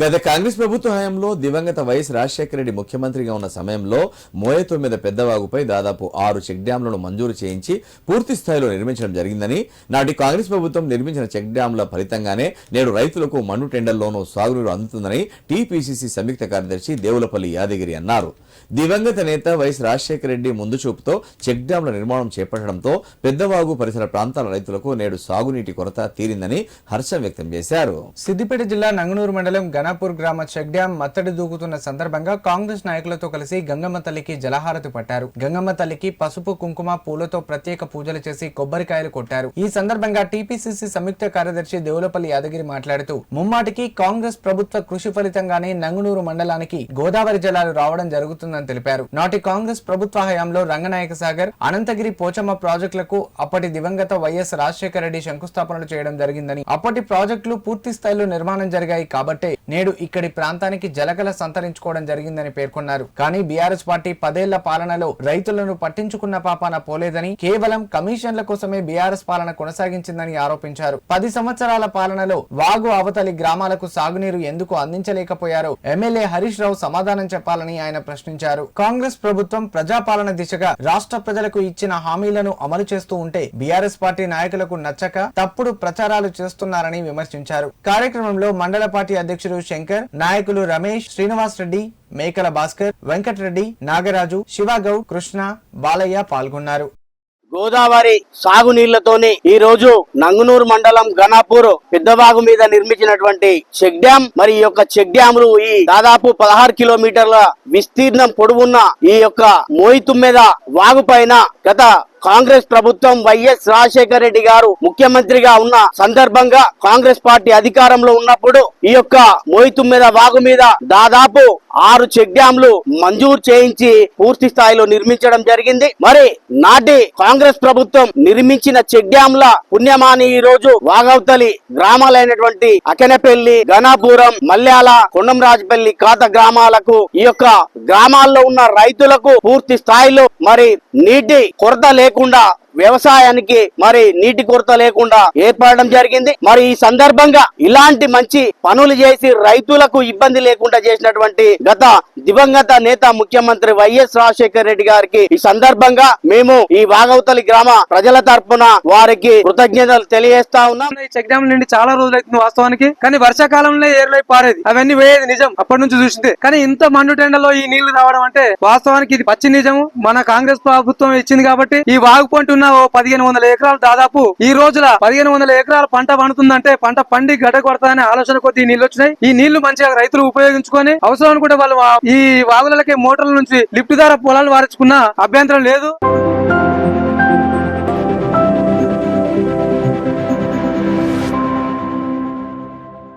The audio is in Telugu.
గత కాంగ్రెస్ ప్రభుత్వ హయాంలో దివంగత వైఎస్ రాజశేఖర రెడ్డి ముఖ్యమంత్రిగా ఉన్న సమయంలో మోయతో మీద పెద్దవాగుపై దాదాపు ఆరు చెక్ డ్యాంలను మంజూరు చేయించి పూర్తి స్థాయిలో నిర్మించడం జరిగిందని నాటి కాంగ్రెస్ ప్రభుత్వం నిర్మించిన చెక్ డ్యాంల ఫలితంగానే నేడు రైతులకు మన్ను టెండర్లోనూ సాగునీరు అందుతుందని టీపీసీసీ సంయుక్త కార్యదర్శి దేవులపల్లి యాదగిరి అన్నారు. దివంగత నేత వైఎస్ రాజశేఖర రెడ్డి ముందు చూపుతో చెక్ డ్యాంల నిర్మాణం చేపట్టడంతో పెద్దవాగు పరిసర ప్రాంతాల రైతులకు నేడు సాగునీటి కొరత తీరిందని హర్షం వ్యక్తం చేశారు. సిద్దిపేట జిల్లా నంగనూరు మండలం గణపూర్ గ్రామ చెక్ డ్యాం మత్తడి దూకుతున్న సందర్భంగా కాంగ్రెస్ నాయకులతో కలిసి గంగమ్మ తల్లికి జలహారతి పట్టారు. గంగమ్మ తల్లికి పసుపు కుంకుమ పూలతో ప్రత్యేక పూజలు చేసి కొబ్బరికాయలు కొట్టారు. ఈ సందర్భంగా టీపీసీసీ సంయుక్త కార్యదర్శి దేవులపల్లి యాదగిరి మాట్లాడుతూ ముమ్మాటికి కాంగ్రెస్ ప్రభుత్వ కృషి ఫలితంగానే నంగునూరు మండలానికి గోదావరి జలాలు రావడం జరుగుతుందని తెలిపారు. నాటి కాంగ్రెస్ ప్రభుత్వ హయాంలో రంగనాయక సాగర్ అనంతగిరి పోచమ్మ ప్రాజెక్టులకు అప్పటి దివంగత వైఎస్ రాజశేఖర రెడ్డి శంకుస్థాపనలు చేయడం జరిగిందని అప్పటి ప్రాజెక్టులు పూర్తి స్థాయిలో నిర్మాణం జరిగాయి కాబట్టే నేడు ఇక్కడి ప్రాంతానికి జలకల సంతరించుకోవడం జరిగిందని పేర్కొన్నారు. కానీ బీఆర్ఎస్ పార్టీ పదేళ్ళ పాలనలో రైతులను పట్టించుకున్న పాపాన పోలేదని కేవలం కమిషన్ల కోసమే బీఆర్ఎస్ పాలన కొనసాగించిందని ఆరోపించారు. పది సంవత్సరాల పాలనలో వాగు అవతలి గ్రామాలకు సాగునీరు ఎందుకు అందించలేకపోయారో ఎమ్మెల్యే హరీష్ రావు సమాధానం చెప్పాలని ఆయన ప్రశ్నించారు. కాంగ్రెస్ ప్రభుత్వం ప్రజాపాలన దిశగా రాష్ట్ర ప్రజలకు ఇచ్చిన హామీలను అమలు చేస్తూ ఉంటే బీఆర్ఎస్ పార్టీ నాయకులకు నచ్చక తప్పుడు ప్రచారాలు చేస్తున్నారని విమర్శించారు. కార్యక్రమంలో మండల పార్టీ అధ్యక్షుడు శంకర్ నాయకులు రమేష్ శ్రీనివాస్ రెడ్డి మేకల భాస్కర్ వెంకటరెడ్డి నాగరాజు శివగౌడ్ కృష్ణ బాలయ్య పాల్గొన్నారు. గోదావరి సాగునీళ్ళతోని ఈ రోజు నంగునూరు మండలం గణాపూర్ పెద్దబాగు మీద నిర్మించినటువంటి చెక్ డ్యాం. మరి ఈ యొక్క చెక్ డ్యాములు ఈ దాదాపు పదహారు కిలోమీటర్ల విస్తీర్ణం పొడవున్న ఈ యొక్క మోయితుమ్మెద వాగు పైన గత కాంగ్రెస్ ప్రభుత్వం వైఎస్ రాజశేఖర రెడ్డి గారు ముఖ్యమంత్రిగా ఉన్న సందర్భంగా కాంగ్రెస్ పార్టీ అధికారంలో ఉన్నప్పుడు ఈ యొక్క మోయితుమ్మెద వాగు మీద దాదాపు ఆరు చెక్ డ్యాంలు మంజూరు చేయించి పూర్తి స్థాయిలో నిర్మించడం జరిగింది. మరి నాటి కాంగ్రెస్ ప్రభుత్వం నిర్మించిన చెక్ డ్యాంల పుణ్యమాని ఈ రోజు వాగవతలి గ్రామాలైనటువంటి అకెనపల్లి గణాపురం మల్యాల కొండంరాజపల్లి కాత గ్రామాలకు ఈ యొక్క గ్రామాల్లో ఉన్న రైతులకు పూర్తి స్థాయిలో మరి నీటి కొరత లేకుండా లేకుండా వ్యవసాయానికి మరి నీటి కొరత లేకుండా ఏర్పడడం జరిగింది. మరి ఈ సందర్భంగా ఇలాంటి మంచి పనులు చేసి రైతులకు ఇబ్బంది లేకుండా చేసినటువంటి గత దివంగత నేత ముఖ్యమంత్రి వైఎస్ రాజశేఖర రెడ్డి గారికి ఈ సందర్భంగా మేము ఈ వాగవతలి గ్రామ ప్రజల తరఫున వారికి కృతజ్ఞతలు తెలియజేస్తా ఉన్నాం. ఈ నుండి చాలా రోజులు అవుతుంది వాస్తవానికి. కానీ వర్షాకాలంలో ఏర్లై పారేది. అవన్నీ వేయేది నిజం. అప్పటి నుంచి చూసింది. కానీ ఇంత మండుటెండలో ఈ నీళ్ళు రావడం అంటే వాస్తవానికి ఇది పచ్చి నిజం మన కాంగ్రెస్ ప్రభుత్వం ఇచ్చింది కాబట్టి ఈ వాగు పంట ఉన్న ఓ పదిహేను వందల ఎకరాలు దాదాపు ఈ రోజుల పదిహేను వందల ఎకరాల పంట పండుతుందంటే పంట పండి గడ్డ కొడతాయని ఆలోచన కొద్ది నీళ్ళు వచ్చినాయి. ఈ నీళ్ళు మంచిగా రైతులు ఉపయోగించుకొని అవసరం అనుకుంటే వాళ్ళు ఈ వాగులకి మోటార్ల నుంచి లిఫ్ట్ ద్వారా పొలాలు వారించుకున్న అభ్యంతరం లేదు.